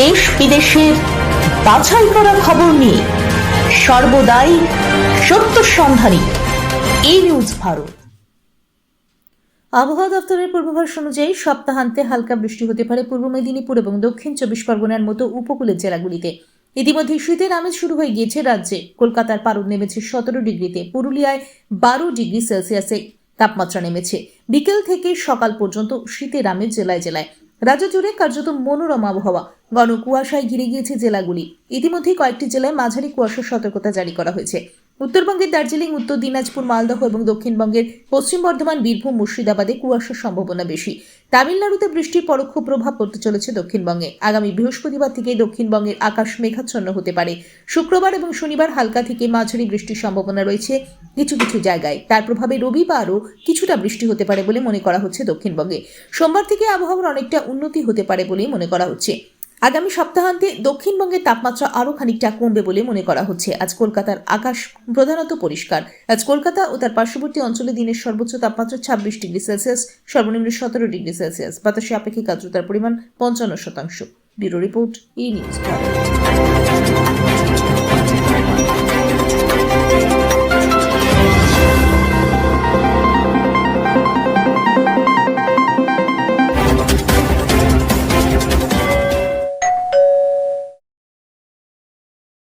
দেশ বিদেশের বাছাই করা খবর নিয়ে সর্বদাই সত্য সন্ধানী। এই নিউজ ভারত। আবহাওয়া দপ্তরের পূর্বাভাস অনুযায়ী সপ্তাহান্তে হালকা বৃষ্টি হতে পারে পূর্ব মেদিনীপুর এবং দক্ষিণ চব্বিশ পরগনার মতো উপকূলের জেলাগুলিতে। ইতিমধ্যে শীতের আমেজ শুরু হয়ে গিয়েছে রাজ্যে। কলকাতার পারদ নেমেছে সতেরো ডিগ্রিতে, পুরুলিয়ায় বারো ডিগ্রি সেলসিয়াসে তাপমাত্রা নেমেছে। বিকেল থেকে সকাল পর্যন্ত শীতের আমেজ জেলায় জেলায়। রাজ্য জুড়ে কার্যত মনোরম আবহাওয়া। ঘন কুয়াশায় ঘিরে গিয়েছে জেলাগুলি। ইতিমধ্যেই কয়েকটি জেলায় মাঝারি কুয়াশার সতর্কতা জারি করা হয়েছে। উত্তরবঙ্গের দার্জিলিং, উত্তর দিনাজপুর, মালদহ এবং দক্ষিণবঙ্গের পশ্চিম বর্ধমান, বীরভূম, মুর্শিদাবাদে কুয়াশার সম্ভাবনা বেশি। তামিলনাড়ুতে বৃষ্টির পরোক্ষ প্রভাব পড়তে চলেছে দক্ষিণবঙ্গে। আগামী বৃহস্পতিবার থেকে দক্ষিণবঙ্গের আকাশ মেঘাচ্ছন্ন হতে পারে। শুক্রবার এবং শনিবার হালকা থেকে মাঝারি বৃষ্টির সম্ভাবনা রয়েছে কিছু কিছু জায়গায়। তার প্রভাবে রবিবারও কিছুটা বৃষ্টি হতে পারে বলে মনে করা হচ্ছে দক্ষিণবঙ্গে। সোমবার থেকে আবহাওয়ার অনেকটা উন্নতি হতে পারে বলেই মনে করা হচ্ছে। আগামী সপ্তাহান্তে দক্ষিণবঙ্গের তাপমাত্রা আরও খানিকটা কমবে বলে মনে করা হচ্ছে। আজ কলকাতার আকাশ প্রধানত পরিষ্কার। আজ কলকাতা ও তার পার্শ্ববর্তী অঞ্চলে দিনের সর্বোচ্চ তাপমাত্রা ছাব্বিশ ডিগ্রি সেলসিয়াস, সর্বনিম্ন সতেরো ডিগ্রি সেলসিয়াস। বাতাসে আপেক্ষিক আর্দ্রতার পরিমাণ পঞ্চান্ন শতাংশ। Bureau report E news.